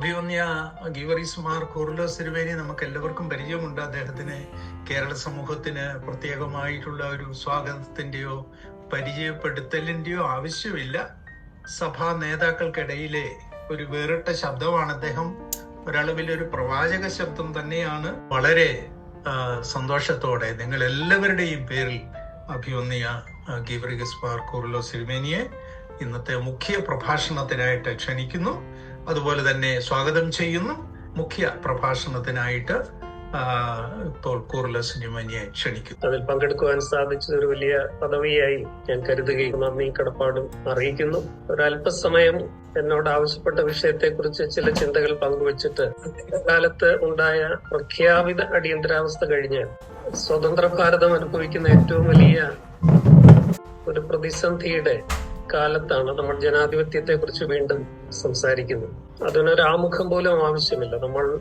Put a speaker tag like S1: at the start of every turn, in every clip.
S1: അഭിവന്യ ഗീവറീസ് മാർ കുർലോസ് തിരുവേനി നമുക്ക് എല്ലാവർക്കും പരിചയമുണ്ട്. അദ്ദേഹത്തിന് കേരള സമൂഹത്തിന് പ്രത്യേകമായിട്ടുള്ള ഒരു സ്വാഗതത്തിന്റെയോ പരിചയപ്പെടുത്തലിന്റെയോ ആവശ്യമില്ല. സഭാ നേതാക്കൾക്കിടയിലെ ഒരു വേറിട്ട ശബ്ദമാണ് അദ്ദേഹം. ഒരളവിൽ ഒരു പ്രവാചക ശബ്ദം തന്നെയാണ്. വളരെ സന്തോഷത്തോടെ നിങ്ങൾ എല്ലാവരുടെയും പേരിൽ അഭിവന്യ ഗീവറിഗസ് മാർ കുർലോസ് തിരുവേനിയെ ഇന്നത്തെ മുഖ്യ പ്രഭാഷണത്തിനായിട്ട് ക്ഷണിക്കുന്നു. അതുപോലെ തന്നെ സ്വാഗതം ചെയ്യുന്നു മുഖ്യ പ്രഭാഷണത്തിനായിട്ട് ഇപ്പോൾ കൂർലസ് ക്ഷണിക്കുന്നു.
S2: അതിൽ പങ്കെടുക്കുവാൻ സാധിച്ചത് ഒരു വലിയ പദവിയായി ഞാൻ കരുതുകയും നന്ദി കടപ്പാടും അറിയിക്കുന്നു. ഒരല്പസമയം എന്നോട് ആവശ്യപ്പെട്ട വിഷയത്തെക്കുറിച്ച് ചില ചിന്തകൾ പങ്കുവച്ചിട്ട് കാലത്ത് ഉണ്ടായ പ്രഖ്യാപിത അടിയന്തരാവസ്ഥ കഴിഞ്ഞ് സ്വതന്ത്ര ഭാരതം അനുഭവിക്കുന്ന ഏറ്റവും വലിയ ഒരു പ്രതിസന്ധിയുടെ കാലത്താണ് നമ്മൾ ജനാധിപത്യത്തെ കുറിച്ച് വീണ്ടും സംസാരിക്കുന്നത്. അതിനൊരു ആമുഖം പോലും ആവശ്യമില്ല. നമ്മൾ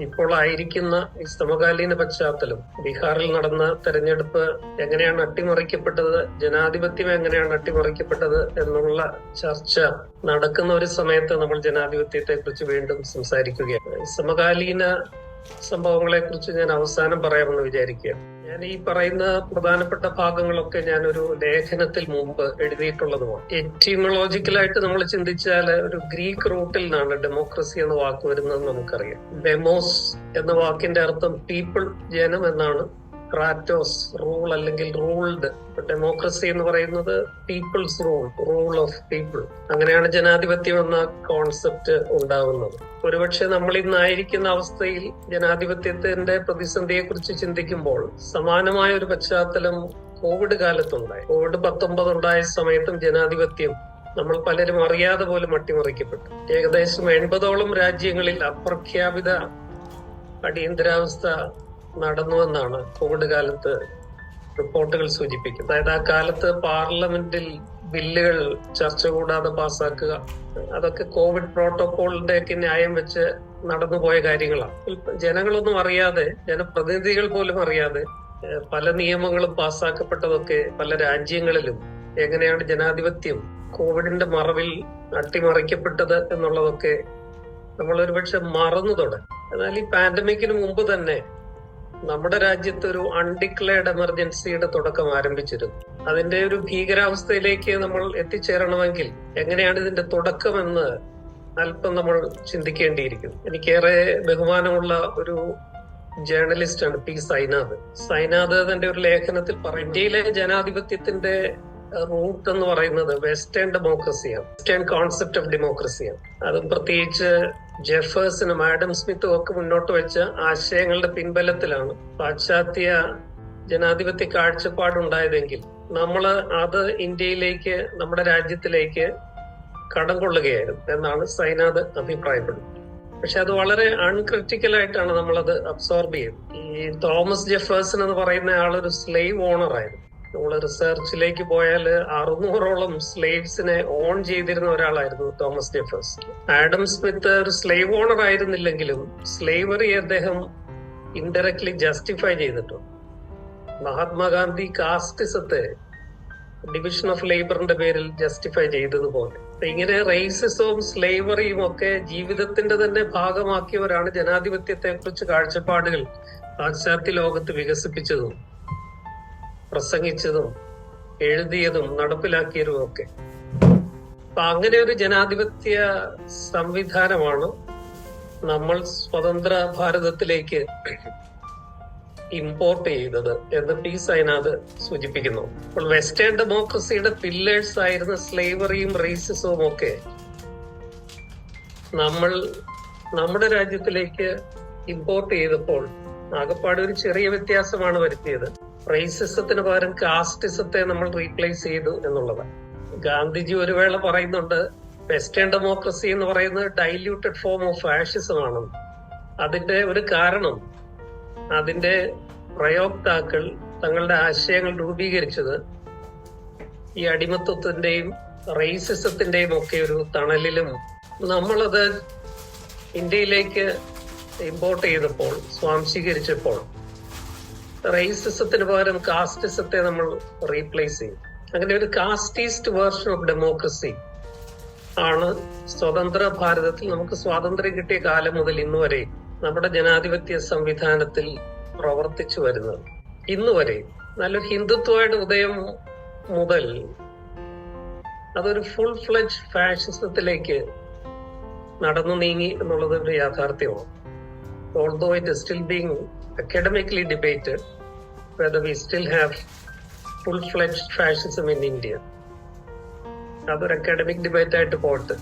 S2: ഇപ്പോൾ ആയിരിക്കുന്ന ഈ സമകാലീന പശ്ചാത്തലം ബീഹാറിൽ നടന്ന തെരഞ്ഞെടുപ്പ് എങ്ങനെയാണ് അട്ടിമറിക്കപ്പെട്ടത് ജനാധിപത്യം എങ്ങനെയാണ് അട്ടിമറിക്കപ്പെട്ടത് എന്നുള്ള ചർച്ച നടക്കുന്ന ഒരു സമയത്ത് നമ്മൾ ജനാധിപത്യത്തെ കുറിച്ച് വീണ്ടും സംസാരിക്കുകയാണ്. സമകാലീന സംഭവങ്ങളെ കുറിച്ച് ഞാൻ അവസാനം പറയാമെന്ന് വിചാരിക്കുക ഞാൻ ഈ പറയുന്ന പ്രധാനപ്പെട്ട ഭാഗങ്ങളൊക്കെ ഞാൻ ഒരു ലേഖനത്തിൽ മുമ്പ് എഴുതിയിട്ടുള്ളതുമാണ് എറ്റിമോളജിക്കലായിട്ട് നമ്മൾ ചിന്തിച്ചാൽ ഒരു ഗ്രീക്ക് റൂട്ടിൽ നിന്നാണ് ഡെമോക്രസി എന്ന വാക്ക് വരുന്നത് നമുക്കറിയാം. ഡെമോസ് എന്ന വാക്കിന്റെ അർത്ഥം പീപ്പിൾ ജനം എന്നാണ്. ക്രാറ്റോസ് റൂൾ അല്ലെങ്കിൽ റൂൾഡ്. ഡെമോക്രസി എന്ന് പറയുന്നത് people's rule rule of people. അങ്ങനെയാണ് ജനാധിപത്യം എന്ന കോൺസെപ്റ്റ് ഉണ്ടാവുന്നത്. ഒരുപക്ഷെ നമ്മൾ ഇന്നായിരിക്കുന്ന അവസ്ഥയിൽ ജനാധിപത്യത്തിന്റെ പ്രതിസന്ധിയെ കുറിച്ച് ചിന്തിക്കുമ്പോൾ സമാനമായ ഒരു പശ്ചാത്തലം കോവിഡ് കാലത്തുണ്ടായി. കോവിഡ് പത്തൊമ്പത് ഉണ്ടായ സമയത്തും ജനാധിപത്യം നമ്മൾ പലരും അറിയാതെ പോലും അട്ടിമറിക്കപ്പെട്ടു. ഏകദേശം എൺപതോളം രാജ്യങ്ങളിൽ അപ്രഖ്യാപിത അടിയന്തരാവസ്ഥ നടന്നുവെന്നാണ് കോവിഡ് കാലത്ത് റിപ്പോർട്ടുകൾ സൂചിപ്പിക്കുന്നത്. അതായത് ആ കാലത്ത് പാർലമെന്റിൽ ബില്ലുകൾ ചർച്ച കൂടാതെ പാസ്സാക്കുക അതൊക്കെ കോവിഡ് പ്രോട്ടോകോളിന്റെ ഒക്കെ ന്യായം വെച്ച് നടന്നുപോയ കാര്യങ്ങളാണ്. ജനങ്ങളൊന്നും അറിയാതെ ജനപ്രതിനിധികൾ പോലും അറിയാതെ പല നിയമങ്ങളും പാസ്സാക്കപ്പെട്ടതൊക്കെ പല രാജ്യങ്ങളിലും എങ്ങനെയാണ് ജനാധിപത്യം കോവിഡിന്റെ മറവിൽ അട്ടിമറിക്കപ്പെട്ടത് എന്നുള്ളതൊക്കെ നമ്മൾ ഒരുപക്ഷെ മറന്നു തുടങ്ങി. എന്നാൽ ഈ പാൻഡമിക്കിന് മുമ്പ് തന്നെ നമ്മുടെ രാജ്യത്ത് ഒരു അൺഡിക്ലെയർഡ് എമർജൻസിയുടെ തുടക്കം ആരംഭിച്ചിരുന്നു. അതിന്റെ ഒരു ഭീകരാവസ്ഥയിലേക്ക് നമ്മൾ എത്തിച്ചേരണമെങ്കിൽ എങ്ങനെയാണ് ഇതിന്റെ തുടക്കമെന്ന് അല്പം നമ്മൾ ചിന്തിക്കേണ്ടിയിരിക്കുന്നു. എനിക്കേറെ ബഹുമാനമുള്ള ഒരു ജേർണലിസ്റ്റ് ആണ് പി സൈനാഥ്. സൈനാഥ് തന്റെ ഒരു ലേഖനത്തിൽ പറയും ഇന്ത്യയിലെ ജനാധിപത്യത്തിന്റെ റൂട്ട് എന്ന് പറയുന്നത് വെസ്റ്റേൺ ഡെമോക്രസിയാണ് വെസ്റ്റേൺ കോൺസെപ്റ്റ് ഓഫ് ഡെമോക്രസിയാണ് അതും പ്രത്യേകിച്ച് ജെഫേഴ്സിനും ആഡം സ്മിത്തും ഒക്കെ മുന്നോട്ട് വെച്ച ആശയങ്ങളുടെ പിൻബലത്തിലാണ് പാശ്ചാത്യ ജനാധിപത്യ കാഴ്ചപ്പാടുണ്ടായതെങ്കിൽ നമ്മൾ അത് ഇന്ത്യയിലേക്ക് നമ്മുടെ രാജ്യത്തിലേക്ക് കടം കൊള്ളുകയായിരുന്നു എന്നാണ് സൈനാഥ് അഭിപ്രായപ്പെടുന്നത്. പക്ഷെ അത് വളരെ അൺക്രിറ്റിക്കൽ ആയിട്ടാണ് നമ്മളത് അബ്സോർബ് ചെയ്യുന്നത്. ഈ തോമസ് ജെഫേഴ്സൺ എന്ന് പറയുന്ന ആളൊരു സ്ലേവ് ഓണർ ആയിരുന്നു. നമ്മൾ റിസർച്ചിലേക്ക് പോയാൽ അറുന്നൂറോളം സ്ലേവ്സിനെ ഓൺ ചെയ്തിരുന്ന ഒരാളായിരുന്നു തോമസ് ജെഫേഴ്സ്. ആഡം സ്മിത്ത് ഒരു സ്ലേവ് ഓണർ ആയിരുന്നില്ലെങ്കിലും സ്ലേവറി അദ്ദേഹം ഇൻഡയറക്ട്ലി ജസ്റ്റിഫൈ ചെയ്തിട്ടുണ്ട് മഹാത്മാഗാന്ധി കാസ്റ്റിസത്തെ ഡിവിഷൻ ഓഫ് ലേബറിന്റെ പേരിൽ ജസ്റ്റിഫൈ ചെയ്തതുപോലെ. ഇങ്ങനെ റേസിസവും സ്ലേവറിയും ഒക്കെ ജീവിതത്തിന്റെ തന്നെ ഭാഗമാക്കിയവരാണ് ജനാധിപത്യത്തെ കുറിച്ച് കാഴ്ചപ്പാടുകൾ പാശ്ചാത്യ ലോകത്ത് വികസിപ്പിച്ചതും. പ്രസംഗിച്ചതും എഴുതിയതും നടപ്പിലാക്കിയതും ഒക്കെ. അപ്പൊ അങ്ങനെ ഒരു ജനാധിപത്യ സംവിധാനമാണ് നമ്മൾ സ്വതന്ത്ര ഭാരതത്തിലേക്ക് ഇമ്പോർട്ട് ചെയ്തത് എന്ന് പി സൈനാഥ് സൂചിപ്പിക്കുന്നു. അപ്പോൾ വെസ്റ്റേൺ ഡെമോക്രസിയുടെ പില്ലേഴ്സ് ആയിരുന്ന സ്ലേവറിയും റേസിസവും ഒക്കെ നമ്മൾ നമ്മുടെ രാജ്യത്തിലേക്ക് ഇമ്പോർട്ട് ചെയ്തപ്പോൾ ആകപ്പാട് ഒരു ചെറിയ വ്യത്യാസമാണ് വരുത്തിയത്. റേസിസത്തിന് പകരം കാസ്റ്റിസത്തെ നമ്മൾ റീപ്ലേസ് ചെയ്തു എന്നുള്ളത്. ഗാന്ധിജി ഒരു വേള പറയുന്നുണ്ട് വെസ്റ്റേൺ ഡെമോക്രസി എന്ന് പറയുന്നത് ഡൈല്യൂട്ടഡ് ഫോം ഓഫ് ഫാഷിസം ആണെന്ന്. അതിന്റെ ഒരു കാരണം അതിന്റെ പ്രയോക്താക്കൾ തങ്ങളുടെ ആശയങ്ങൾ രൂപീകരിച്ചത് ഈ അടിമത്വത്തിന്റെയും റേസിസത്തിന്റെയും ഒക്കെ ഒരു തണലിലും. നമ്മളത് ഇന്ത്യയിലേക്ക് ഇമ്പോർട്ട് ചെയ്തപ്പോൾ സ്വാംശീകരിച്ചപ്പോൾ റേസിസത്തിന് പകരം കാസ്റ്റിസത്തെ നമ്മൾ റീപ്ലേസ് ചെയ്യും. അങ്ങനെ ഒരു കാസ്റ്റീസ്റ്റ് വേർഷൻ ഓഫ് ഡെമോക്രസി ആണ് സ്വതന്ത്ര ഭാരതത്തിൽ നമുക്ക് സ്വാതന്ത്ര്യം കിട്ടിയ കാലം മുതൽ ഇന്ന് വരെ നമ്മുടെ ജനാധിപത്യ സംവിധാനത്തിൽ പ്രവർത്തിച്ചു വരുന്നത്. ഇന്ന് വരെ നല്ലൊരു ഹിന്ദുത്വയുടെ ഉദയം മുതൽ അതൊരു ഫുൾ ഫ്ലജ് ഫാഷിസത്തിലേക്ക് നടന്നു നീങ്ങി എന്നുള്ളത് ഒരു യാഥാർത്ഥ്യമാണ്. Although it still being academically debated whether we still have full fledged fascism in India. അതൊരു അക്കാഡമിക് ഡിബേറ്റ് ആയിട്ട് പോട്ട്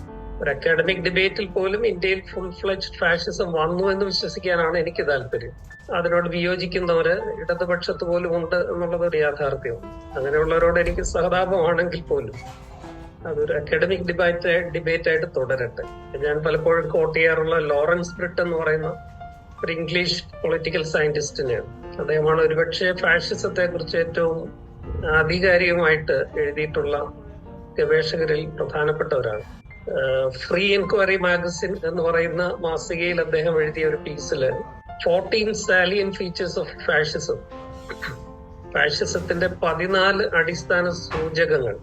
S2: ഒരു അക്കാഡമിക് ഡിബേറ്റിൽ പോലും ഇന്ത്യയിൽ ഫുൾ ഫ്ലെഡ്ജ് ഫാഷിസം വന്നു എന്ന് വിശ്വസിക്കാനാണ് എനിക്ക് താല്പര്യം. അതിനോട് വിയോജിക്കുന്നവര് ഇടതുപക്ഷത്ത് പോലും ഉണ്ട് എന്നുള്ളത് ഒരു യാഥാർത്ഥ്യമാണ്. അങ്ങനെയുള്ളവരോട് എനിക്ക് സഹതാപമാണെങ്കിൽ പോലും അതൊരു അക്കാഡമിക് ഡിബേറ്റ് ഡിബേറ്റ് ആയിട്ട് തുടരട്ടെ. ഞാൻ പലപ്പോഴും കോട്ട് ചെയ്യാറുള്ള ലോറൻസ് ബ്രിട്ട് എന്ന് പറയുന്ന ഒരു ഇംഗ്ലീഷ് പൊളിറ്റിക്കൽ സയന്റിസ്റ്റിന് അദ്ദേഹമാണ് ഒരുപക്ഷെ ഫാഷിസത്തെ കുറിച്ച് ഏറ്റവും ആധികാരികമായിട്ട് എഴുതിയിട്ടുള്ള ഗവേഷകരിൽ പ്രധാനപ്പെട്ട ഒരാൾ ഫ്രീ എൻക്വയറി മാഗസിൻ എന്ന് പറയുന്ന മാസികയിൽ അദ്ദേഹം എഴുതിയ ഒരു പീസിൽ fourteen salient features of fascism ഫാഷിസത്തിന്റെ പതിനാല് അടിസ്ഥാന സൂചകങ്ങൾ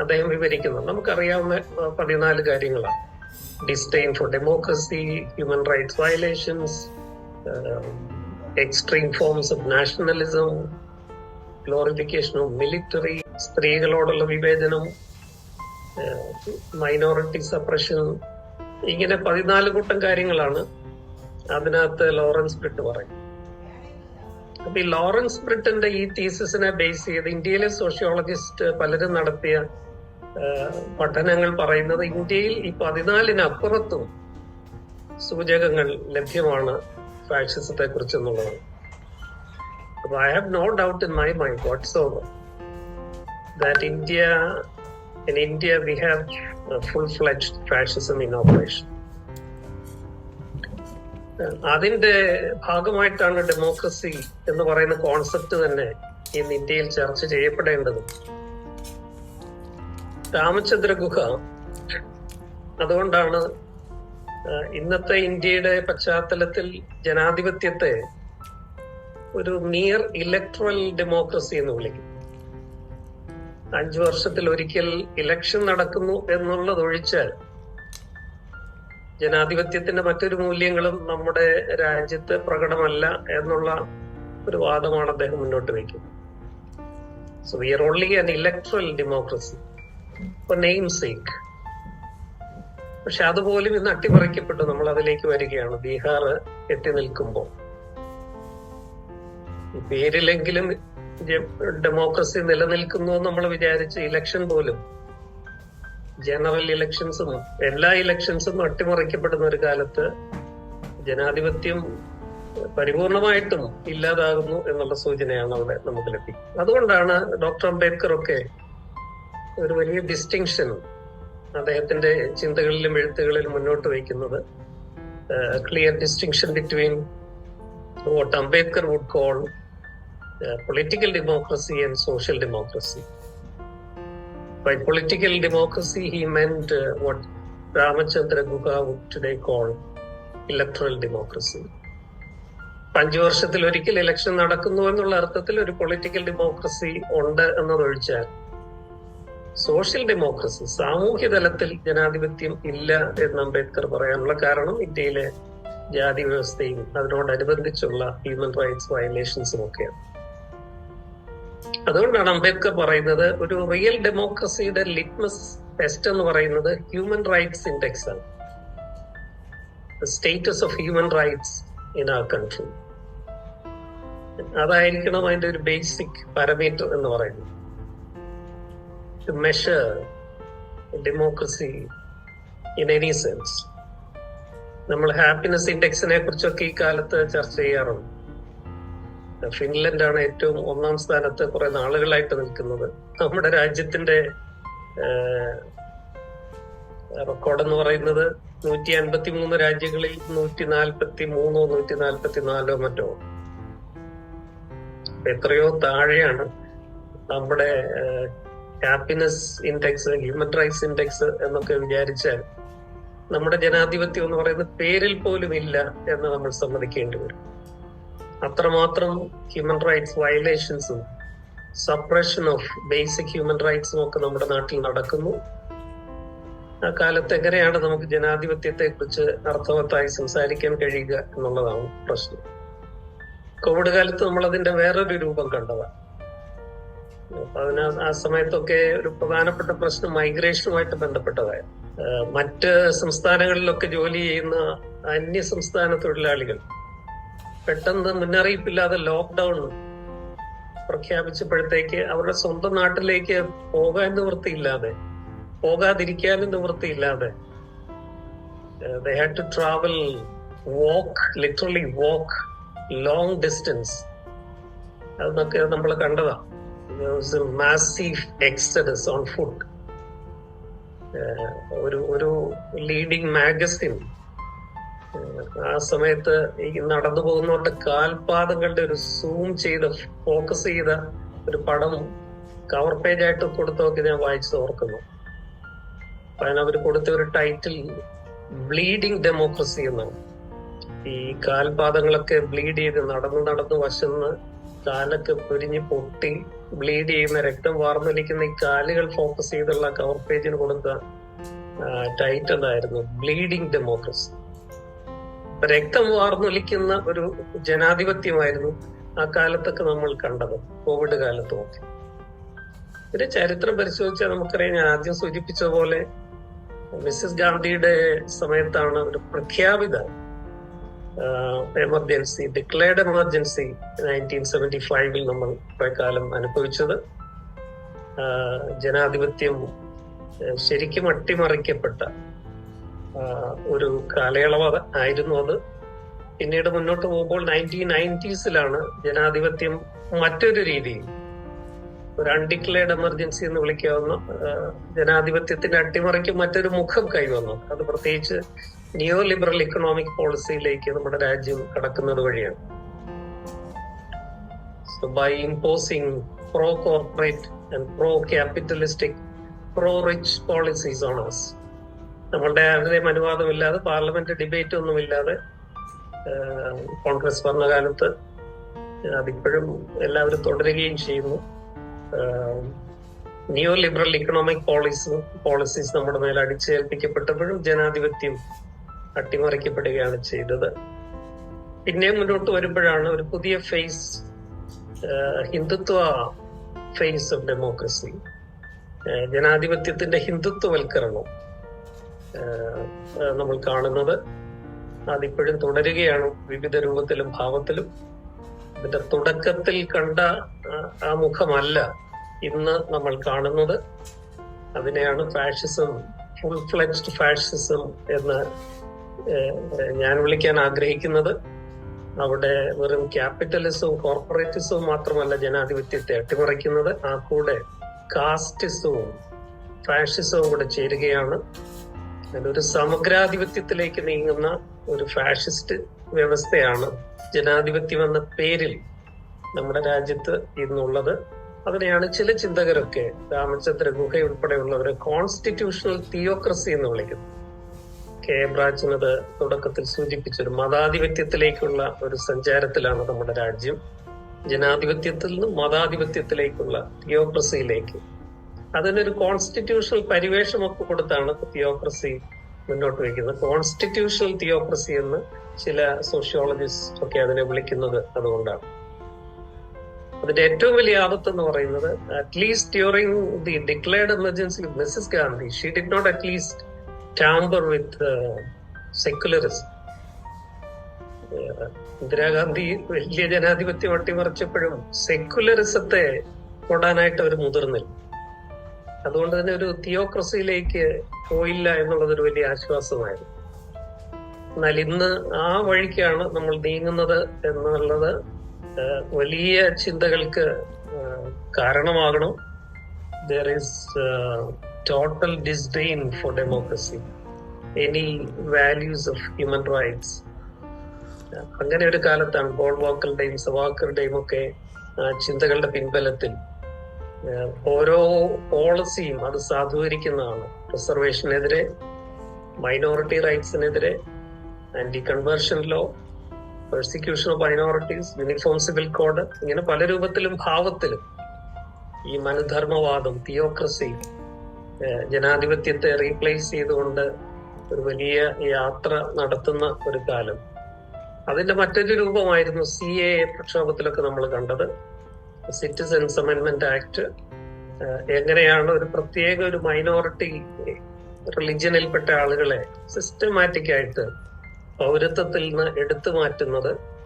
S2: അദ്ദേഹം വിവരിക്കുന്നു നമുക്കറിയാവുന്ന പതിനാല് കാര്യങ്ങളാണ്. Disdain for democracy human rights violations extreme forms of nationalism glorification of military സ്ത്രീകളോടുള്ള വിവേചനം മൈനോറിറ്റി സപ്രഷൻ ഇങ്ങനെ പതിനാല് കൂട്ടം കാര്യങ്ങളാണ് അതിനകത്ത് ലോറൻസ് ബ്രിട്ട് പറയും അപ്പൊ ഈ ലോറൻസ് ബ്രിട്ടന്റെ ഈ തീസിസിനെ ബേസ് ചെയ്ത് ഇന്ത്യയിലെ സോഷ്യോളജിസ്റ്റ് പലരും നടത്തിയ പഠനങ്ങൾ പറയുന്നത് ഇന്ത്യയിൽ ഈ പതിനാലിനപ്പുറത്തും സൂചകങ്ങൾ ലഭ്യമാണ് ഫാഷിസത്തെ കുറിച്ച് എന്നുള്ളതാണ് അപ്പൊ I have no doubt in my mind what's over that India in India we have full flood fascism in operation അതിന്റെ ഭാഗമായിട്ടാണ് ഡെമോക്രസി എന്ന് പറയുന്ന കോൺസെപ്റ്റ് തന്നെ ഇന്ന് ഇന്ത്യയിൽ ചർച്ച ചെയ്യപ്പെടേണ്ടത്. രാമചന്ദ്ര ഗുഹ. അതുകൊണ്ടാണ് ഇന്നത്തെ ഇന്ത്യയുടെ പശ്ചാത്തലത്തിൽ ജനാധിപത്യത്തെ ഒരു നിയർ ഇലക്ട്രൽ ഡെമോക്രസി എന്ന് വിളിക്കും. അഞ്ചു വർഷത്തിൽ ഒരിക്കൽ ഇലക്ഷൻ നടക്കുന്നു എന്നുള്ളത് ഒഴിച്ചാൽ ജനാധിപത്യത്തിന്റെ മറ്റൊരു മൂല്യങ്ങളും നമ്മുടെ രാജ്യത്ത് പ്രകടമല്ല എന്നുള്ള ഒരു വാദമാണ് അദ്ദേഹം മുന്നോട്ട് വയ്ക്കുന്നത്. So we are only an electoral democracy for name sake പക്ഷെ അതുപോലും ഇന്ന് അട്ടിമറിക്കപ്പെട്ടു. നമ്മൾ അതിലേക്ക് വരികയാണ്. ബീഹാർ എത്തി നിൽക്കുമ്പോൾ പേരിലെങ്കിലും ഡെമോക്രസി നിലനിൽക്കുന്നു നമ്മൾ വിചാരിച്ച ഇലക്ഷൻ പോലും ജനറൽ ഇലക്ഷൻസും എല്ലാ ഇലക്ഷൻസും അട്ടിമറിക്കപ്പെടുന്ന ഒരു കാലത്ത് ജനാധിപത്യം പരിപൂർണമായിട്ടും ഇല്ലാതാകുന്നു എന്നുള്ള സൂചനയാണ് അവിടെ നമുക്ക് ലഭിക്കുന്നത്. അതുകൊണ്ടാണ് ഡോക്ടർ അംബേദ്കർ ഒക്കെ ഒരു വലിയ ഡിസ്റ്റിങ്ഷൻ അദ്ദേഹത്തിന്റെ ചിന്തകളിലും എഴുത്തുകളിലും മുന്നോട്ട് വയ്ക്കുന്നത്. Clear distinction between what Ambedkar would call political democracy and social democracy by political democracy he meant uh, Ramachandra Ramachandra would today call call democracy അഞ്ചു വർഷത്തിൽ ഒരിക്കൽ ഇലക്ഷൻ നടക്കുന്നു എന്നുള്ള അർത്ഥത്തിൽ ഒരു പൊളിറ്റിക്കൽ ഡെമോക്രസി ഉണ്ട് എന്നതൊഴിച്ചാൽ സോഷ്യൽ ഡെമോക്രസി സാമൂഹ്യ തലത്തിൽ ജനാധിപത്യം ഇല്ല എന്ന് അംബേദ്കർ പറയാനുള്ള കാരണം ഇന്ത്യയിലെ ജാതി വ്യവസ്ഥയും അതിനോടനുബന്ധിച്ചുള്ള ഹ്യൂമൻ റൈറ്റ്സ് വയലേഷൻസും ഒക്കെയാണ്. അതുകൊണ്ടാണ് അംബേദ്കർ പറയുന്നത് ഒരു റിയൽ ഡെമോക്രസിയുടെ ലിറ്റ്മസ് ടെസ്റ്റ് എന്ന് പറയുന്നത് ഹ്യൂമൻ റൈറ്റ്സ് ഇൻഡെക്സ് ആണ്. Status of human rights in ആ കൺട്രി അതായിരിക്കണം അതിന്റെ ഒരു ബേസിക് പാരമീറ്റർ എന്ന് പറയുന്നത്. To measure democracy in any sense. നമ്മൾ ഹാപ്പിനെസ് ഇൻഡെക്സിനെ കുറിച്ചൊക്കെ ഈ കാലത്ത് ചർച്ച ചെയ്യാറുണ്ട്. ഫിൻലൻഡ് ആണ് ഏറ്റവും ഒന്നാം സ്ഥാനത്ത് കുറെ നാളുകളായിട്ട് നിൽക്കുന്നത്. നമ്മുടെ രാജ്യത്തിന്റെ റെക്കോർഡ് എന്ന് പറയുന്നത് നൂറ്റി അൻപത്തി മൂന്ന് രാജ്യങ്ങളിൽ നൂറ്റി നാൽപ്പത്തി മൂന്നോ നൂറ്റി നാൽപ്പത്തി നാലോ മറ്റോ എത്രയോ താഴെയാണ് നമ്മുടെ happiness index human rights index എന്നൊക്കെ വിചാരിച്ചാൽ നമ്മുടെ ജനാധിപത്യം എന്ന് പറയുന്ന പേരിൽ പോലും ഇല്ല എന്ന് നമ്മൾ സമ്മതിക്കേണ്ടി വരും. അത്രമാത്രം ഹ്യൂമൻ റൈറ്റ്സ് വയലേഷൻസും സപ്രഷൻ ഓഫ് ബേസിക് ഹ്യൂമൻ റൈറ്റ്സും ഒക്കെ നമ്മുടെ നാട്ടിൽ നടക്കുന്നു. ആ കാലത്ത് എങ്ങനെയാണ് നമുക്ക് ജനാധിപത്യത്തെ കുറിച്ച് അർത്ഥവത്തായി സംസാരിക്കാൻ കഴിയുക എന്നുള്ളതാണ് പ്രശ്നം. കോവിഡ് കാലത്ത് നമ്മൾ അതിന്റെ വേറൊരു രൂപം കണ്ടതാണ്. അപ്പൊ അതിന് ആ സമയത്തൊക്കെ ഒരു പ്രധാനപ്പെട്ട പ്രശ്നം മൈഗ്രേഷനുമായിട്ട് ബന്ധപ്പെട്ടതായിരുന്നു മറ്റ് സംസ്ഥാനങ്ങളിലൊക്കെ ജോലി ചെയ്യുന്ന അന്യ സംസ്ഥാന തൊഴിലാളികൾ പെട്ടെന്ന് മുന്നറിയിപ്പില്ലാതെ ലോക്ക്ഡൌൺ പ്രഖ്യാപിച്ചപ്പോഴത്തേക്ക് അവരുടെ സ്വന്തം നാട്ടിലേക്ക് പോകാൻ നിവൃത്തിയില്ലാതെ പോകാതിരിക്കാനും നിവൃത്തിയില്ലാതെ they had to travel walk literally walk long distance അതൊക്കെ നമ്മൾ കണ്ടതാ massive exodus on foot. ഒരു ഒരു ലീഡിങ് മാഗസിൻ ആ സമയത്ത് ഈ നടന്നു പോകുന്നവരുടെ കാൽപാദങ്ങളുടെ ഒരു സൂം ചെയ്ത ഫോക്കസ് ചെയ്ത ഒരു പടം കവർ പേജ് ആയിട്ട് കൊടുത്തൊക്കെ ഞാൻ വായിച്ചു ഓർക്കുന്നു. അതിനവർ കൊടുത്ത ഒരു ടൈറ്റിൽ ബ്ലീഡിങ് ഡെമോക്രസി എന്നാണ്. ഈ കാൽപാദങ്ങളൊക്കെ ബ്ലീഡ് ചെയ്ത് നടന്ന് നടന്ന് വശന്ന് കാലൊക്കെ പൊരിഞ്ഞ് പൊട്ടി ബ്ലീഡ് ചെയ്യുന്ന രക്തം വാർന്നൊലിക്കുന്ന ഈ കാലുകൾ ഫോക്കസ് ചെയ്തുള്ള കവർ പേജിന് കൊടുത്ത ടൈറ്റിൽ ആയിരുന്നു ബ്ലീഡിങ് ഡെമോക്രസി രക്തം വാർന്നൊലിക്കുന്ന ഒരു ജനാധിപത്യമായിരുന്നു ആ കാലത്തൊക്കെ നമ്മൾ കണ്ടത് കോവിഡ് കാലത്തുമൊക്കെ ഇതിന്റെ ചരിത്രം പരിശോധിച്ചാൽ നമുക്കറിയാം ഞാൻ ആദ്യം സൂചിപ്പിച്ച പോലെ മിസ്സിസ് ഗാന്ധിയുടെ സമയത്താണ് ഒരു പ്രഖ്യാപിത emergency declared emergency nineteen seventy ഫൈവിൽ നമ്മൾ കുറെ കാലം അനുഭവിച്ചത്. ജനാധിപത്യം ശരിക്കും അട്ടിമറിക്കപ്പെട്ട ഒരു കാലയളവ് ആയിരുന്നു അത്. പിന്നീട് മുന്നോട്ട് പോകുമ്പോൾ നയന്റീൻ നയന്റീസിലാണ് ജനാധിപത്യം മറ്റൊരു രീതിയിൽ ഒരു അൺഡിക്ലെയർഡ് എമർജൻസി എന്ന് വിളിക്കാവുന്ന ജനാധിപത്യത്തിന്റെ അട്ടിമറിക്ക് മറ്റൊരു മുഖം കൈവന്നു അത് പ്രത്യേകിച്ച് നിയോ ലിബറൽ ഇക്കണോമിക് പോളിസിയിലേക്ക് നമ്മുടെ രാജ്യം കടക്കുന്നത് വഴിയാണ് So by imposing pro corporate and pro capitalistic, pro rich policies on us. നമ്മളുടെ ആരുടെയും അനുവാദമില്ലാതെ പാർലമെന്റ് ഡിബേറ്റ് ഒന്നുമില്ലാതെ കോൺഗ്രസ് ഭരണകാലത്ത് അതിപ്പോഴും എല്ലാവരും തുടരുകയും ചെയ്യുന്നു new liberal economic policy policies നമ്മുടെ മേലെ അടിച്ചേൽപ്പിക്കപ്പെട്ടപ്പോഴും ജനാധിപത്യം അട്ടിമറിക്കപ്പെടുകയാണ് ചെയ്തത്. പിന്നെ മുന്നോട്ട് വരുമ്പോഴാണ് ഒരു പുതിയ phase Hindutva phase of democracy ജനാധിപത്യത്തിന്റെ ഹിന്ദുത്വവൽക്കരണം നമ്മൾ കാണുന്നത്. അതിപ്പോഴും തുടരുകയാണ് വിവിധ രൂപത്തിലും ഭാവത്തിലും. ഇതിന്റെ തുടക്കത്തിൽ കണ്ട ആ- മുഖമല്ല ഇന്ന് നമ്മൾ കാണുന്നത്. അതിനെയാണ് ഫാഷിസം ഫുൾ ഫ്ലെക്സ്ഡ് ഫാഷിസം എന്ന് ഞാൻ വിളിക്കാൻ ആഗ്രഹിക്കുന്നത് അവിടെ വെറും ക്യാപിറ്റലിസവും കോർപ്പറേറ്റിസവും മാത്രമല്ല ജനാധിപത്യത്തെ അട്ടിമറിക്കുന്നത് ആ കൂടെ കാസ്റ്റിസവും ഫാഷിസവും കൂടെ ചേരുകയാണ്. ഒരു സമഗ്രാധിപത്യത്തിലേക്ക് നീങ്ങുന്ന ഒരു ഫാഷിസ്റ്റ് വ്യവസ്ഥയാണ് ജനാധിപത്യം എന്ന പേരിൽ നമ്മുടെ രാജ്യത്ത് ഇന്നുള്ളത്. അതിനെയാണ് ചില ചിന്തകരൊക്കെ രാമചന്ദ്ര ഗുഹ ഉൾപ്പെടെയുള്ളവരെ കോൺസ്റ്റിറ്റ്യൂഷണൽ തിയോക്രസി എന്ന് വിളിക്കുന്നത്. കെ ബ്രാച്ചൻ അത് തുടക്കത്തിൽ സൂചിപ്പിച്ചൊരു മതാധിപത്യത്തിലേക്കുള്ള ഒരു സഞ്ചാരത്തിലാണ് നമ്മുടെ രാജ്യം. ജനാധിപത്യത്തിൽ നിന്ന് മതാധിപത്യത്തിലേക്കുള്ള തിയോക്രസിയിലേക്ക് അതിനൊരു കോൺസ്റ്റിറ്റ്യൂഷണൽ പരിവേഷമൊക്കെ കൊടുത്താണ് തിയോക്രസി മുന്നോട്ട് വയ്ക്കുന്നത്. കോൺസ്റ്റിറ്റ്യൂഷണൽ തിയോക്രസി എന്ന് ചില സോഷ്യോളജിസ്റ്റ് ഒക്കെ അതിനെ വിളിക്കുന്നത് അതുകൊണ്ടാണ്. അതിന്റെ ഏറ്റവും വലിയ ആപത്ത് എന്ന് പറയുന്നത് at least during the declared emergency Mrs Gandhi she did not at least tamper with secularism Indira Gandhi വലിയ ജനാധിപത്യം അട്ടിമറിച്ചപ്പോഴും സെക്കുലറിസത്തെ തൊടാനായിട്ട് അവർ മുതിർന്നില്ല. അതുകൊണ്ട് തന്നെ ഒരു തിയോക്രസിയിലേക്ക് പോയില്ല എന്നുള്ളത് ഒരു വലിയ ആശ്വാസമായിരുന്നു. എന്നാൽ ഇന്ന് ആ വഴിക്കാണ് നമ്മൾ നീങ്ങുന്നത് എന്നുള്ളത് വലിയ ചിന്തകൾക്ക് കാരണമാകണം. There is total disdain for democracy any values of human rights അങ്ങനെ ഒരു കാലത്താണ് പോൾ വാക്കറുടെയും സവാക്കറുടെയും ഒക്കെ ചിന്തകളുടെ പിൻബലത്തിൽ. ഓരോ പോളിസിയും അത് സാധൂകരിക്കുന്നതാണ്. റിസർവേഷനെതിരെ minority റൈറ്റ്സിനെതിരെ anti conversion law persecution of minorities uniform civil code ഇങ്ങനെ പല രൂപത്തിലും ഭാവത്തിലും ഈ മനുധർമ്മവാദം തിയോക്രസി ജനാധിപത്യത്തെ റീപ്ലേസ് ചെയ്തുകൊണ്ട് ഒരു വലിയ യാത്ര നടത്തുന്ന ഒരു കാലം. അതിന്റെ മറ്റൊരു രൂപമായിരുന്നു സി എ പ്രക്ഷോഭത്തിലൊക്കെ നമ്മൾ കണ്ടത്. സിറ്റിസൺസ് അമെന്റ്മെന്റ് ആക്ട് എങ്ങനെയാണ് ഒരു പ്രത്യേക ഒരു മൈനോറിറ്റി റിലിജനിൽപ്പെട്ട ആളുകളെ സിസ്റ്റമാറ്റിക് ആയിട്ട് പൗരത്വത്തിൽ നിന്ന് എടുത്തു മാറ്റുന്നത്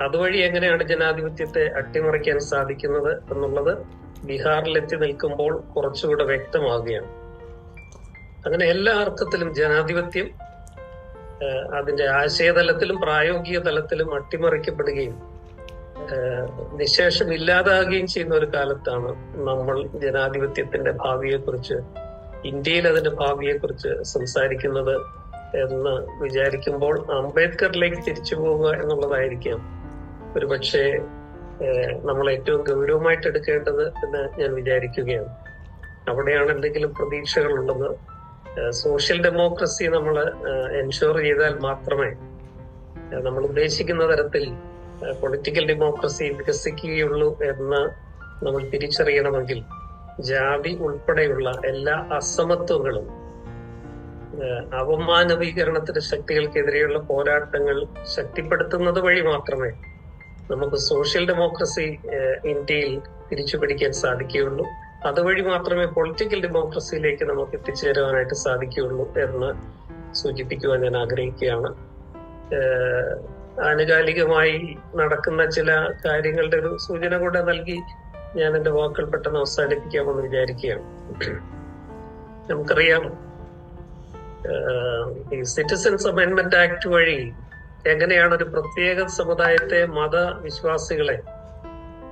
S2: അതുവഴി എങ്ങനെയാണ് ജനാധിപത്യത്തെ അട്ടിമറിക്കാൻ സാധിക്കുന്നത് എന്നുള്ളത് ബീഹാറിലെത്തി നിൽക്കുമ്പോൾ കുറച്ചുകൂടെ വ്യക്തമാവുകയാണ്. അങ്ങനെ എല്ലാ അർത്ഥത്തിലും ജനാധിപത്യം അതിന്റെ ആശയതലത്തിലും പ്രായോഗിക തലത്തിലും അട്ടിമറിക്കപ്പെടുകയും നിശേഷം ഇല്ലാതാകുകയും ചെയ്യുന്ന ഒരു കാലത്താണ് നമ്മൾ ജനാധിപത്യത്തിന്റെ ഭാവിയെക്കുറിച്ച് ഇന്ത്യയിൽ അതിന്റെ ഭാവിയെക്കുറിച്ച് സംസാരിക്കുന്നത് എന്ന് വിചാരിക്കുമ്പോൾ അംബേദ്കറിലേക്ക് തിരിച്ചു പോവുക എന്നുള്ളതായിരിക്കാം. ഒരു പക്ഷേ നമ്മൾ ഏറ്റവും ഗൗരവമായിട്ട് എടുക്കേണ്ടത് എന്ന് ഞാൻ വിചാരിക്കുകയാണ്. അവിടെയാണ് എന്തെങ്കിലും പ്രതീക്ഷകളുള്ളത് സോഷ്യൽ ഡെമോക്രസി നമ്മൾ എൻഷുർ ചെയ്താൽ മാത്രമേ നമ്മൾ ഉദ്ദേശിക്കുന്ന തരത്തിൽ പൊളിറ്റിക്കൽ ഡെമോക്രസി വികസിക്കുകയുള്ളൂ എന്ന് നമ്മൾ തിരിച്ചറിയണമെങ്കിൽ ജാതി ഉൾപ്പെടെയുള്ള എല്ലാ അസമത്വങ്ങളും അവമാനവീകരണത്തിന്റെ ശക്തികൾക്കെതിരെയുള്ള പോരാട്ടങ്ങൾ ശക്തിപ്പെടുത്തുന്നത് വഴി മാത്രമേ നമുക്ക് സോഷ്യൽ ഡെമോക്രസി ഇന്ത്യയിൽ തിരിച്ചു പിടിക്കാൻ സാധിക്കുകയുള്ളൂ. അതുവഴി മാത്രമേ പൊളിറ്റിക്കൽ ഡെമോക്രസിയിലേക്ക് നമുക്ക് എത്തിച്ചേരുവാനായിട്ട് സാധിക്കുകയുള്ളൂ എന്ന് സൂചിപ്പിക്കുവാൻ ഞാൻ ആഗ്രഹിക്കുകയാണ്. ആനുകാലികമായി നടക്കുന്ന ചില കാര്യങ്ങളുടെ ഒരു സൂചന കൂടെ നൽകി ഞാൻ എന്റെ വാക്കുകൾ പെട്ടെന്ന് അവസാനിപ്പിക്കാമെന്ന് വിചാരിക്കുകയാണ്. നമുക്കറിയാം ഈ സിറ്റിസൺസ് അമെൻമെന്റ് ആക്ട് വഴി എങ്ങനെയാണ് ഒരു പ്രത്യേക സമുദായത്തെ മതവിശ്വാസികളെ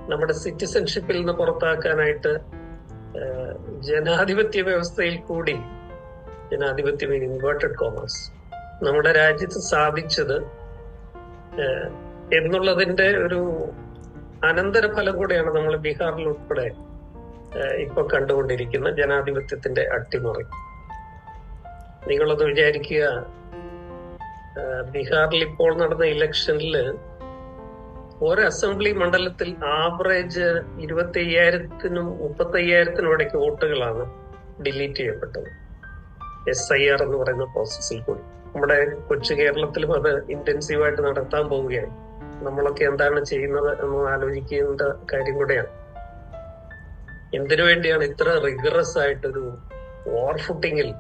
S2: നമ്മുടെ സിറ്റിസൺഷിപ്പിൽ നിന്ന് പുറത്താക്കാനായിട്ട് ജനാധിപത്യ വ്യവസ്ഥയിൽ കൂടി ജനാധിപത്യം ഇൻ ഇൻവേർട്ടഡ് കോമേഴ്സ് നമ്മുടെ രാജ്യത്ത് സാധിച്ചത് എന്നുള്ളതിന്റെ ഒരു അനന്തരഫലം കൂടെയാണ് നമ്മൾ ബീഹാറിൽ ഉൾപ്പെടെ ഇപ്പൊ കണ്ടുകൊണ്ടിരിക്കുന്ന ജനാധിപത്യത്തിന്റെ അട്ടിമറി. നിങ്ങളത് വിചാരിക്കുക ബീഹാറിൽ ഇപ്പോൾ നടന്ന ഇലക്ഷനിൽ ഒരു അസംബ്ലി മണ്ഡലത്തിൽ ആവറേജ് ഇരുപത്തി അയ്യായിരത്തിനും മുപ്പത്തി അയ്യായിരത്തിനും ഇടയ്ക്ക് വോട്ടുകളാണ് ഡിലീറ്റ് ചെയ്യപ്പെട്ടത്. എസ് ഐ ആർ എന്ന് പറയുന്ന പ്രോസസ്സിൽ കൂടി. നമ്മുടെ കൊച്ചു കേരളത്തിലും അത് ഇന്റൻസീവായിട്ട് നടത്താൻ പോവുകയാണ്. നമ്മളൊക്കെ എന്താണ് ചെയ്യുന്നത് എന്ന് ആലോചിക്കേണ്ട കാര്യം കൂടെയാണ്. എന്തിനു വേണ്ടിയാണ് ഇത്ര റിഗറസ് ആയിട്ടൊരു വാർ ഫുട്ടിങ്ങിൽ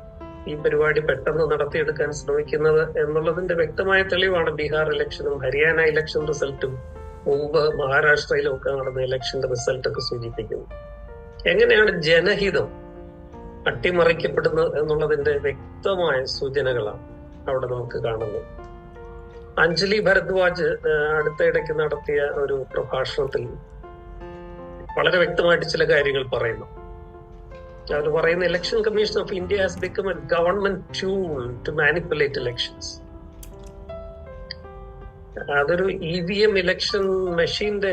S2: ഈ പരിപാടി പെട്ടെന്ന് നടത്തിയെടുക്കാൻ ശ്രമിക്കുന്നത് എന്നുള്ളതിന്റെ വ്യക്തമായ തെളിവാണ് ബീഹാർ ഇലക്ഷനും ഹരിയാന ഇലക്ഷൻ റിസൾട്ടും മുമ്പ് മഹാരാഷ്ട്രയിലും ഒക്കെ നടന്ന ഇലക്ഷന്റെ റിസൾട്ട് ഒക്കെ സൂചിപ്പിക്കുന്നത് എങ്ങനെയാണ് ജനഹിതം അട്ടിമറിക്കപ്പെടുന്നത് എന്നുള്ളതിന്റെ വ്യക്തമായ സൂചനകളാണ് അവിടെ നമുക്ക് കാണുന്നത്. അഞ്ജലി ഭരദ്വാജ് അടുത്തിടയ്ക്ക് നടത്തിയ ഒരു പ്രഭാഷണത്തിൽ വളരെ വ്യക്തമായിട്ട് ചില കാര്യങ്ങൾ പറയുന്നു. അവർ പറയുന്ന election commission of India has become a government tool to manipulate elections അതൊരു ഇ വി എം ഇലക്ഷൻ മെഷീന്റെ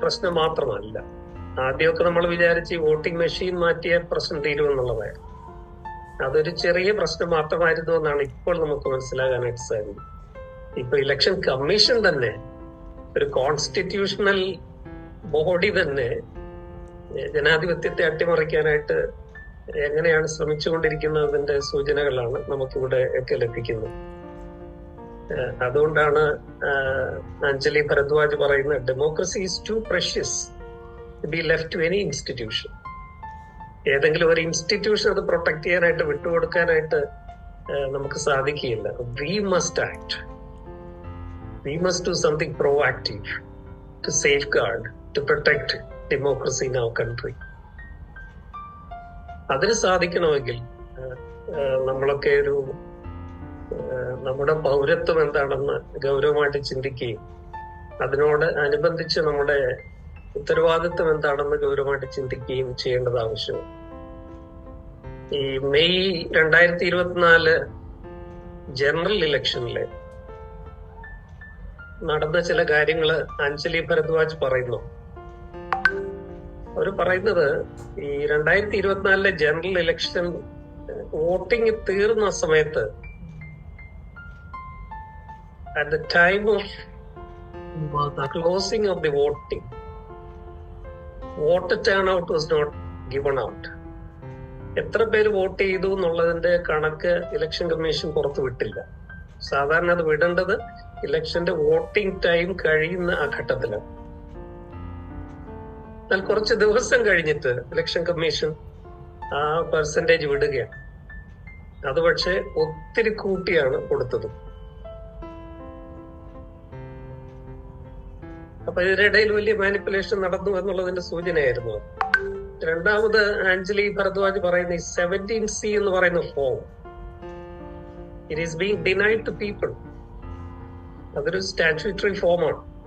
S2: പ്രശ്നം മാത്രമല്ല. ആദ്യമൊക്കെ നമ്മൾ വിചാരിച്ച് വോട്ടിംഗ് മെഷീൻ മാറ്റിയ പ്രശ്നം തീരുമെന്നുള്ളതായിരുന്നു അതൊരു ചെറിയ പ്രശ്നം മാത്രമായിരുന്നു എന്നാണ് ഇപ്പോൾ നമുക്ക് മനസ്സിലാകാനായിട്ട് സാധിക്കും ഇപ്പൊ ഇലക്ഷൻ കമ്മീഷൻ തന്നെ ഒരു കോൺസ്റ്റിറ്റ്യൂഷണൽ ബോഡി തന്നെ ജനാധിപത്യത്തെ അട്ടിമറിക്കാനായിട്ട് എങ്ങനെയാണ് ശ്രമിച്ചുകൊണ്ടിരിക്കുന്നതിന്റെ സൂചനകളാണ് നമുക്കിവിടെ ഒക്കെ ലഭിക്കുന്നത്. അതുകൊണ്ടാണ് അഞ്ജലി ഭരദ്വാജ് പറയുന്നത് democracy is too precious be left to any institution ഏതെങ്കിലും ഒരു ഇൻസ്റ്റിറ്റ്യൂഷൻ അത് പ്രൊട്ടക്ട് ചെയ്യാനായിട്ട് വിട്ടുകൊടുക്കാനായിട്ട് നമുക്ക് സാധിക്കുകയില്ല. We must act we must do something proactive to safeguard to protect democracy in our country അതിന് സാധിക്കണമെങ്കിൽ നമ്മളൊക്കെ ഒരു നമ്മുടെ പൗരത്വം എന്താണെന്ന് ഗൗരവമായിട്ട് ചിന്തിക്കുകയും അതിനോട് അനുബന്ധിച്ച് നമ്മുടെ ഉത്തരവാദിത്വം എന്താണെന്ന് ഗൗരവമായിട്ട് ചിന്തിക്കുകയും ചെയ്യേണ്ടത് ആവശ്യമാണ്. ഈ മെയ് രണ്ടായിരത്തി ഇരുപത്തിനാല് ജനറൽ ഇലക്ഷനിലെ നടന്ന ചില കാര്യങ്ങൾ അഞ്ജലി ഭരദ്വാജ് പറയുന്നു. അവർ പറയുന്നത് ഈ രണ്ടായിരത്തി ഇരുപത്തിനാലിലെ ജനറൽ ഇലക്ഷൻ വോട്ടിംഗ് തീർന്ന സമയത്ത് at the time of closing of the voting vote turnout was not given out എത്ര പേര് വോട്ട് ചെയ്തു എന്നുള്ളതിന്റെ കണക്ക് ഇലക്ഷൻ കമ്മീഷൻ പുറത്തു വിട്ടില്ല. സാധാരണ അത് വിടേണ്ടത് ഇലക്ഷന്റെ വോട്ടിംഗ് ടൈം കഴിയുന്ന ആ ഘട്ടത്തിലാണ്. എന്നാൽ കുറച്ച് ദിവസം കഴിഞ്ഞിട്ട് ഇലക്ഷൻ കമ്മീഷൻ ആ പെർസെന്റേജ് വിടുകയാണ്. അത് പക്ഷേ ഒത്തിരി കൂട്ടിയാണ് കൊടുത്തത്. അപ്പൊ ഇതിനിടയിൽ വലിയ മാനിപ്പുലേഷൻ നടന്നു എന്നുള്ളതിന്റെ സൂചനയായിരുന്നു. രണ്ടാമത് ആഞ്ജലി ഭരദ്വാജ് പറയുന്ന ഈ സെവന്റീൻ സി എന്ന് പറയുന്ന form it is being denied to people അതൊരു സ്റ്റാച്യൂട്ടറി ഫോമാണ്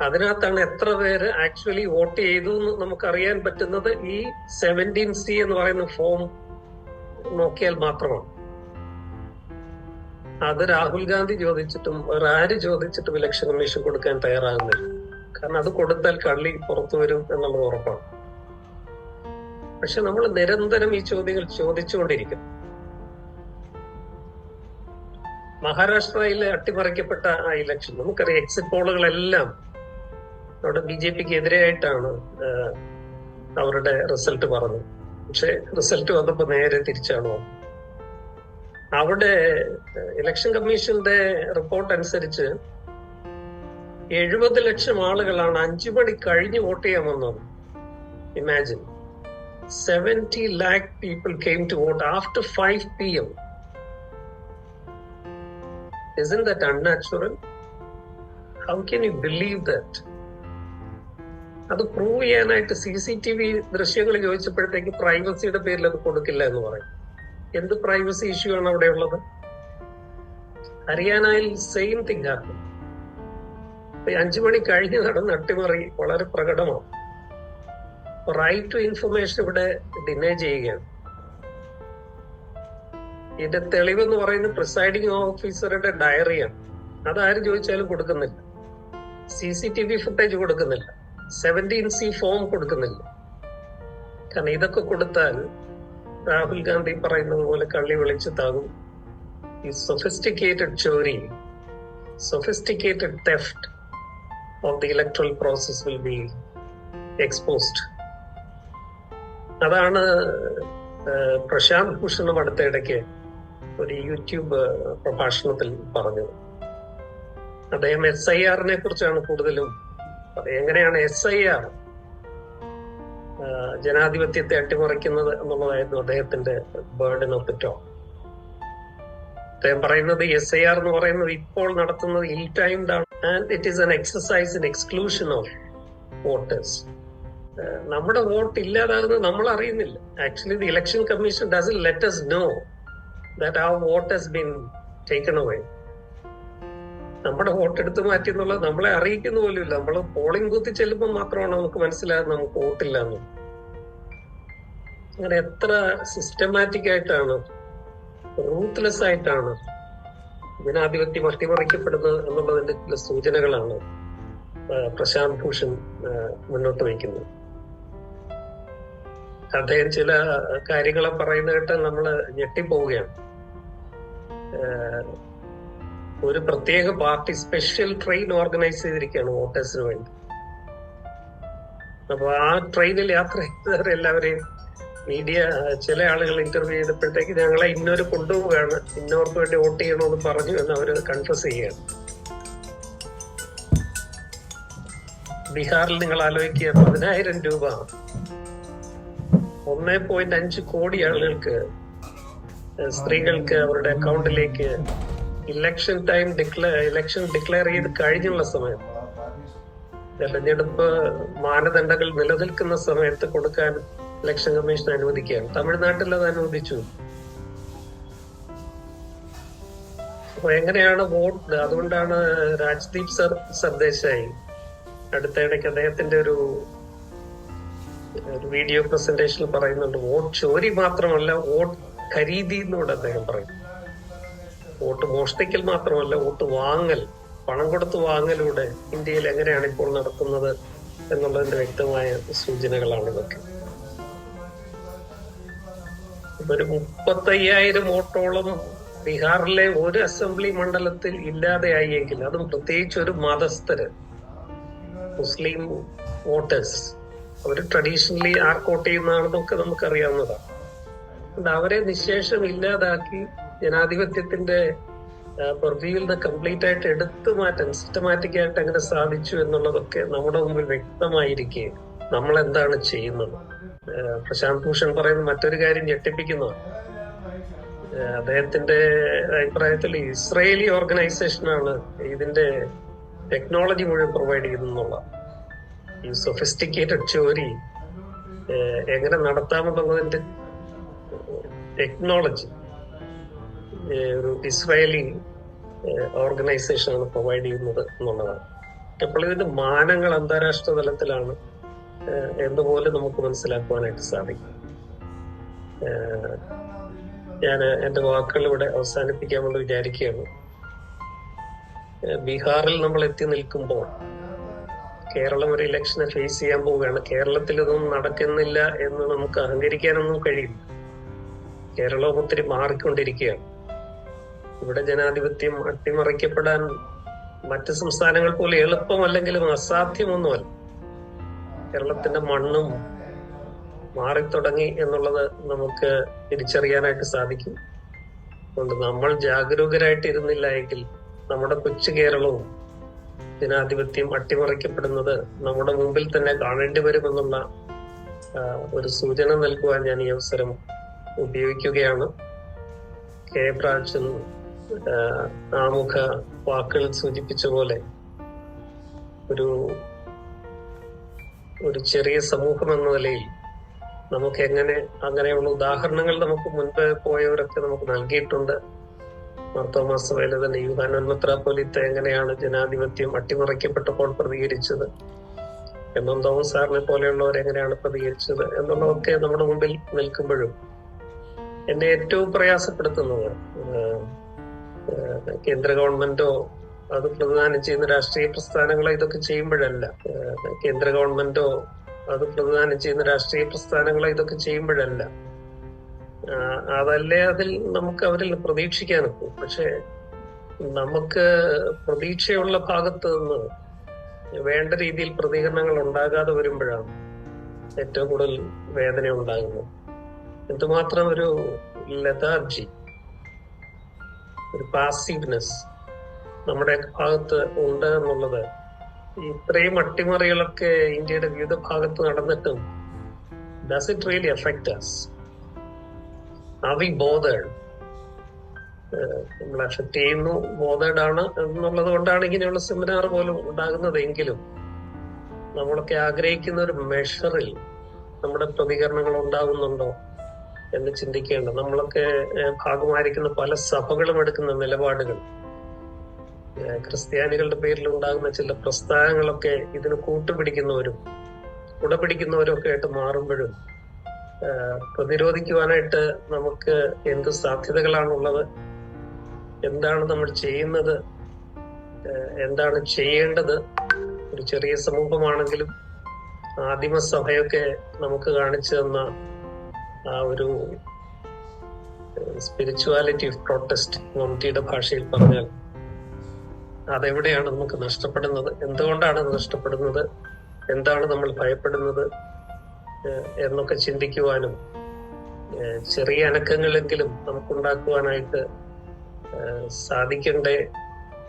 S2: അതിനകത്താണ് എത്ര പേര് ആക്ച്വലി വോട്ട് ചെയ്തു എന്ന് നമുക്ക് അറിയാൻ പറ്റുന്നത് ഈ സെവന്റീൻ സി എന്ന് പറയുന്ന ഫോം നോക്കിയാൽ മാത്രമാണ്. അത് രാഹുൽ ഗാന്ധി ചോദിച്ചിട്ടും വേറെ ആര് ചോദിച്ചിട്ടും ഇലക്ഷൻ കമ്മീഷൻ കൊടുക്കാൻ തയ്യാറാകുന്നില്ല. കാരണം അത് കൊടുത്താൽ കള്ളി പുറത്തു വരും എന്നുള്ളത് ഉറപ്പാണ്. പക്ഷെ നമ്മൾ നിരന്തരം ഈ ചോദ്യങ്ങൾ ചോദിച്ചുകൊണ്ടിരിക്കും മഹാരാഷ്ട്രയിലെ അട്ടിമറിക്കപ്പെട്ട ആ ഇലക്ഷൻ നമുക്കറിയാം എക്സിറ്റ് പോളുകളെല്ലാം അവിടെ ബി ജെ പിക്ക് എതിരായിട്ടാണ് അവരുടെ റിസൾട്ട് പറഞ്ഞത്. പക്ഷെ റിസൾട്ട് വന്നപ്പോ നേരെ തിരിച്ചാണ്. അവിടെ ഇലക്ഷൻ കമ്മീഷന്റെ റിപ്പോർട്ട് അനുസരിച്ച് എഴുപത് ലക്ഷം ആളുകളാണ് അഞ്ചു മണി കഴിഞ്ഞ് വോട്ട് ചെയ്യാൻ വന്നത് imagine. Seventy lakh people came to vote after five P M. Is that unnatural how can you believe that? അത് പ്രൂവ് ചെയ്യാനായിട്ട് സി സി ടി വി ദൃശ്യങ്ങൾ ചോദിച്ചപ്പോഴത്തേക്ക് പ്രൈവസിയുടെ പേരിൽ അത് കൊടുക്കില്ല എന്ന് പറയും. എന്ത് പ്രൈവസി ഇഷ്യൂ ആണ് അവിടെ ഉള്ളത്? ഹരിയാനയിൽ സെയിം തിങ് ആണ് അഞ്ചു മണി കഴിഞ്ഞ് നടന്ന അട്ടിമറി വളരെ പ്രകടമാണ്. റൈറ്റ് ടു ഇൻഫർമേഷൻ ഇവിടെ ഡിനേ ചെയ്യുകയാണ്. ഇതിന്റെ തെളിവെന്ന് പറയുന്നത് പ്രിസൈഡിംഗ് ഓഫീസറുടെ ഡയറിയാണ് അതാരും ചോദിച്ചാലും കൊടുക്കുന്നില്ല. C C T V footage കൊടുക്കുന്നില്ല. സെവന്റീൻ സി ഫോം കൊടുക്കുന്നില്ല. കാരണം ഇതൊക്കെ കൊടുത്താൽ രാഹുൽ ഗാന്ധി പറയുന്നത് പോലെ കള്ളി വെളിച്ചത്താകും. ഈ sophisticated ചോരി sophisticated theft of the electoral process will be exposed. അതാണ് പ്രശാന്ത് ഭൂഷണം അടുത്തിടയ്ക്ക് ഒരു യൂട്യൂബ് പ്രഭാഷണത്തിൽ പറഞ്ഞത്. അദ്ദേഹം എസ് ഐ ആറിനെ കുറിച്ചാണ് കൂടുതലും പറയുക. എങ്ങനെയാണ് എസ് ഐ ആർ ജനാധിപത്യത്തെ അട്ടിമറിക്കുന്നത് എന്നുള്ളതായിരുന്നു അദ്ദേഹത്തിന്റെ ബേർഡൻ ഓഫ് ദി ടോക്ക് അദ്ദേഹം പറയുന്നത് എസ് ഐ ആർ എന്ന് പറയുന്നത് ഇപ്പോൾ നടത്തുന്നത് ഇൽ ടൈംഡ് ആണ് and it is an exercise in exclusion of voters നമ്മുടെ വോട്ട് ഇല്ലാതാകുന്നത് നമ്മൾ അറിയുന്നില്ല. Actually the election commission does let know that a vote has been taken away നമ്മുടെ വോട്ടെടുത്ത് മാറ്റി എന്നുള്ളത് നമ്മളെ അറിയിക്കുന്ന പോലുമില്ല. നമ്മൾ പോളിംഗ് ബൂത്തിൽ ചെല്ലുമ്പോൾ മാത്രമാണ് നമുക്ക് മനസ്സിലാകുന്നത് നമുക്ക് വോട്ടില്ല എന്ന് അങ്ങനെ എത്ര സിസ്റ്റമാറ്റിക് ആയിട്ടാണ് റൂത്ത്ലെസ് ആയിട്ടാണ് ജനാധിപത്യം അട്ടിമറിക്കപ്പെടുന്നത് എന്നുള്ളതിന്റെ ചില സൂചനകളാണ് പ്രശാന്ത് ഭൂഷൺ മുന്നോട്ട് വയ്ക്കുന്നത്. അദ്ദേഹം ചില കാര്യങ്ങളെ പറയുന്ന കേട്ടാൽ നമ്മൾ ഞെട്ടിപ്പോവുകയാണ്. ഒരു പ്രത്യേക പാർട്ടി സ്പെഷ്യൽ ട്രെയിൻ ഓർഗനൈസ് ചെയ്തിരിക്കുകയാണ് വോട്ടേഴ്സിന് വേണ്ടി. അപ്പൊ ആ ട്രെയിനിൽ യാത്ര ചെയ്തവരെല്ലാവരെയും മീഡിയ ചില ആളുകൾ ഇന്റർവ്യൂ ചെയ്തപ്പോഴത്തേക്ക് ഞങ്ങളെ ഇന്നൊരു കൊണ്ടുപോവുകയാണ്. ഇന്നവർക്ക് വേണ്ടി വോട്ട് ചെയ്യണമെന്ന് പറഞ്ഞു എന്ന് അവർ കൺഫ്യസ് ചെയ്യുകയാണ്. ബീഹാറിൽ നിങ്ങൾ ആലോചിക്കുക പതിനായിരം രൂപ. ഒന്നേ പോയിന്റ് അഞ്ച് കോടി ആളുകൾക്ക് സ്ത്രീകൾക്ക് അവരുടെ അക്കൗണ്ടിലേക്ക് election time declare election declare ചെയ്ത് കഴിഞ്ഞുള്ള സമയം തെരഞ്ഞെടുപ്പ് മാനദണ്ഡങ്ങൾ നിലനിൽക്കുന്ന സമയത്ത് കൊടുക്കാൻ ഇലക്ഷൻ കമ്മീഷൻ അനുവദിക്കുകയാണ്. തമിഴ്നാട്ടിൽ അത് അനുവദിച്ചു. അപ്പൊ എങ്ങനെയാണ് വോട്ട്? അതുകൊണ്ടാണ് രാജ്ദീപ് സർ സർദേശായി. അടുത്തിടയ്ക്ക് അദ്ദേഹത്തിന്റെ ഒരു വീഡിയോ പ്രസന്റേഷൻ പറയുന്നുണ്ട് വോട്ട് ചോരി മാത്രമല്ല വോട്ട് ഖരീദി എന്നുകൂടെ അദ്ദേഹം പറയും വോട്ട് മോഷ്ടിക്കൽ മാത്രമല്ല വോട്ട് വാങ്ങൽ പണം കൊടുത്ത് വാങ്ങലൂടെ ഇന്ത്യയിൽ എങ്ങനെയാണ് ഇപ്പോൾ നടക്കുന്നത് എന്നുള്ളതിന്റെ വ്യക്തമായ സൂചനകളാണ് ഇതൊക്കെ. ഒരു മുപ്പത്തയ്യായിരം വോട്ടോളം ബീഹാറിലെ ഒരു അസംബ്ലി മണ്ഡലത്തിൽ ഇല്ലാതെയായെങ്കിൽ അതും പ്രത്യേകിച്ച് ഒരു മതസ്ഥര് മുസ്ലിം വോട്ടേഴ്സ് അവർ ട്രഡീഷണലി ആർക്കോട്ട് ചെയ്യുന്നതാണെന്നൊക്കെ നമുക്കറിയാവുന്നതാണ്. അവരെ നിശേഷം ഇല്ലാതാക്കി ജനാധിപത്യത്തിന്റെ നിന്ന് കംപ്ലീറ്റ് ആയിട്ട് എടുത്തു മാറ്റാൻ സിസ്റ്റമാറ്റിക് ആയിട്ട് എങ്ങനെ സാധിച്ചു എന്നുള്ളതൊക്കെ നമ്മുടെ മുമ്പിൽ വ്യക്തമായിരിക്കെ നമ്മൾ എന്താണ് ചെയ്യുന്നത് പ്രശാന്ത് ഭൂഷൺ പറയുന്ന മറ്റൊരു കാര്യം ഞെട്ടിപ്പിക്കുന്നതാണ്. അദ്ദേഹത്തിന്റെ അഭിപ്രായത്തിൽ ഇസ്രയേലി ഓർഗനൈസേഷനാണ് ഇതിന്റെ ടെക്നോളജി മുഴുവൻ പ്രൊവൈഡ് ചെയ്യുന്നുള്ള ഈ സൊഫിസ്റ്റിക്കേറ്റഡ് ചോരി എങ്ങനെ നടത്താമെന്നുള്ളതിന്റെ ടെക്നോളജി ഒരു ഇസ്രായേലി ഓർഗനൈസേഷൻ ആണ് പ്രൊവൈഡ് ചെയ്യുന്നത് എന്നുള്ളതാണ്. അപ്പോൾ ഇതിന്റെ മാനങ്ങൾ അന്താരാഷ്ട്ര തലത്തിലാണ് എന്ന് എന്നുപോലെ നമുക്ക് മനസ്സിലാക്കുവാനായിട്ട് സാധിക്കും. ഞാൻ എന്റെ വാക്കുകൾ ഇവിടെ അവസാനിപ്പിക്കാമെന്ന് വിചാരിക്കുകയാണ്. ബീഹാറിൽ നമ്മൾ എത്തി നിൽക്കുമ്പോൾ കേരളം ഒരു ഇലക്ഷനെ ഫേസ് ചെയ്യാൻ പോവുകയാണ്. കേരളത്തിൽ ഇതൊന്നും നടക്കുന്നില്ല എന്ന് നമുക്ക് അഹങ്കരിക്കാനൊന്നും കഴിയില്ല. കേരളം ഒത്തിരി മാറിക്കൊണ്ടിരിക്കുകയാണ്. ഇവിടെ ജനാധിപത്യം അട്ടിമറിക്കപ്പെടാൻ മറ്റു സംസ്ഥാനങ്ങൾ പോലെ എളുപ്പമല്ലെങ്കിലും അസാധ്യമൊന്നുമല്ല. കേരളത്തിന്റെ മണ്ണും മാറിത്തുടങ്ങി എന്നുള്ളത് നമുക്ക് തിരിച്ചറിയാനായിട്ട് സാധിക്കും. അതുകൊണ്ട് നമ്മൾ ജാഗരൂകരായിട്ട് ഇരുന്നില്ല എങ്കിൽ നമ്മുടെ കൊച്ചു കേരളവും ജനാധിപത്യം അട്ടിമറിക്കപ്പെടുന്നത് നമ്മുടെ മുമ്പിൽ തന്നെ കാണേണ്ടി വരുമെന്നുള്ള ഒരു സൂചന നൽകുവാൻ ഞാൻ ഈ അവസരം ഉപയോഗിക്കുകയാണ്. കെ പ്രാച്ചൻ ആ, ആമുഖ വാക്കുകൾ സൂചിപ്പിച്ച പോലെ ഒരു ഒരു ചെറിയ സമൂഹം എന്ന നിലയിൽ നമുക്ക് എങ്ങനെ അങ്ങനെയുള്ള ഉദാഹരണങ്ങൾ നമുക്ക് മുൻപ് പോയവരൊക്കെ നമുക്ക് നൽകിയിട്ടുണ്ട്. മാർത്തോമാ സഭയിലെ തന്നെ യുഹാനൻ മെത്രാപ്പൊലിത്ത എങ്ങനെയാണ് ജനാധിപത്യം അട്ടിമറിക്കപ്പെട്ടപ്പോൾ പ്രതികരിച്ചത്? എം എം തോമസ് സാറിനെ പോലെയുള്ളവർ എങ്ങനെയാണ് പ്രതികരിച്ചത്? എന്നുള്ളതൊക്കെ നമ്മുടെ മുമ്പിൽ നിൽക്കുമ്പോഴും എന്നെ ഏറ്റവും പ്രയാസപ്പെടുത്തുന്നത് കേന്ദ്ര ഗവൺമെന്റോ അത് പ്രതിദാനം ചെയ്യുന്ന രാഷ്ട്രീയ പ്രസ്ഥാനങ്ങളോ ഇതൊക്കെ ചെയ്യുമ്പോഴല്ല. കേന്ദ്ര ഗവൺമെന്റോ അത് പ്രതിദാനം ചെയ്യുന്ന രാഷ്ട്രീയ പ്രസ്ഥാനങ്ങളോ ഇതൊക്കെ ചെയ്യുമ്പോഴല്ല. അതല്ലേ അതിൽ നമുക്ക് അവരിൽ പ്രതീക്ഷിക്കാനൊക്കെ പക്ഷെ നമുക്ക് പ്രതീക്ഷയുള്ള ഭാഗത്ത് നിന്ന് വേണ്ട രീതിയിൽ പ്രതികരണങ്ങൾ ഉണ്ടാകാതെ വരുമ്പോഴാണ് ഏറ്റവും കൂടുതൽ വേദന ഉണ്ടാകുന്നത്. എന്തുമാത്രം ഒരു ലതാർജി ഒരു പാസീവ്നെസ് നമ്മുടെ ഭാഗത്ത് ഉണ്ട് എന്നുള്ളത്. ഇത്രയും അട്ടിമറികളൊക്കെ ഇന്ത്യയുടെ വിവിധ ഭാഗത്ത് നടന്നിട്ടും does it really affect us are we bothered നമ്മൾ എഫക്ട് ചെയ്യുന്നു ബോധേഡ് ആണ് എന്നുള്ളത് കൊണ്ടാണ് ഇങ്ങനെയുള്ള സെമിനാർ പോലും ഉണ്ടാകുന്നത് എങ്കിലും നമ്മളൊക്കെ ആഗ്രഹിക്കുന്ന ഒരു മെഷറിൽ നമ്മുടെ പ്രതികരണങ്ങൾ ഉണ്ടാകുന്നുണ്ടോ? എന്ന് ചിന്തിക്കേണ്ട. നമ്മളൊക്കെ ഭാഗമായിരിക്കുന്ന പല സഭകളും എടുക്കുന്ന നിലപാടുകൾ. ക്രിസ്ത്യാനികളുടെ പേരിൽ ഉണ്ടാകുന്ന ചില പ്രസ്ഥാനങ്ങളൊക്കെ ഇതിന് കൂട്ടുപിടിക്കുന്നവരും കുടപിടിക്കുന്നവരും ഒക്കെ ആയിട്ട് മാറുമ്പോഴും പ്രതിരോധിക്കുവാനായിട്ട് നമുക്ക് എന്ത് സാധ്യതകളാണുള്ളത് എന്താണ് നമ്മൾ ചെയ്യുന്നത് എന്താണ് ചെയ്യേണ്ടത് ഒരു ചെറിയ സമൂഹമാണെങ്കിലും ആദിമസഭയൊക്കെ നമുക്ക് കാണിച്ചു തന്ന ആ ഒരു സ്പിരിച്വാലിറ്റി ഓഫ് പ്രൊട്ടസ്റ്റ് മമ്മൂട്ടിയുടെ ഭാഷയിൽ പറഞ്ഞാൽ അതെവിടെയാണ് നമുക്ക് നഷ്ടപ്പെടുന്നത്? എന്തുകൊണ്ടാണ് നഷ്ടപ്പെടുന്നത്? എന്താണ് നമ്മൾ ഭയപ്പെടുന്നത്? എന്നൊക്കെ ചിന്തിക്കുവാനും ചെറിയ അനക്കങ്ങളെങ്കിലും നമുക്കുണ്ടാക്കുവാനായിട്ട് സാധിക്കണ്ടേ?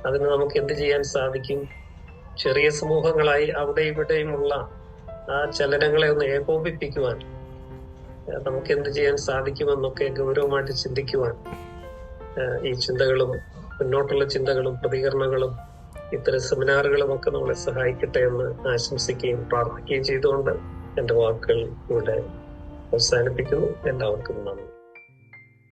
S2: അതിന് നമുക്ക് എന്ത് ചെയ്യാൻ സാധിക്കും? ചെറിയ സമൂഹങ്ങളായി അവിടെ ഇവിടെയുമുള്ള ആ ചലനങ്ങളെ ഒന്ന് ഏകോപിപ്പിക്കുവാൻ നമുക്ക് എന്ത് ചെയ്യാൻ സാധിക്കുമെന്നൊക്കെ ഗൗരവമായിട്ട് ചിന്തിക്കുവാൻ ഈ ചിന്തകളും മുന്നോട്ടുള്ള ചിന്തകളും പ്രതികരണങ്ങളും ഇത്തരം സെമിനാറുകളും ഒക്കെ നമ്മളെ സഹായിക്കട്ടെ എന്ന് ആശംസിക്കുകയും പ്രാർത്ഥിക്കുകയും ചെയ്തുകൊണ്ട് എന്റെ വാക്കുകൾ ഇവിടെ അവസാനിപ്പിക്കുന്നു. എല്ലാവർക്കും നന്ദി.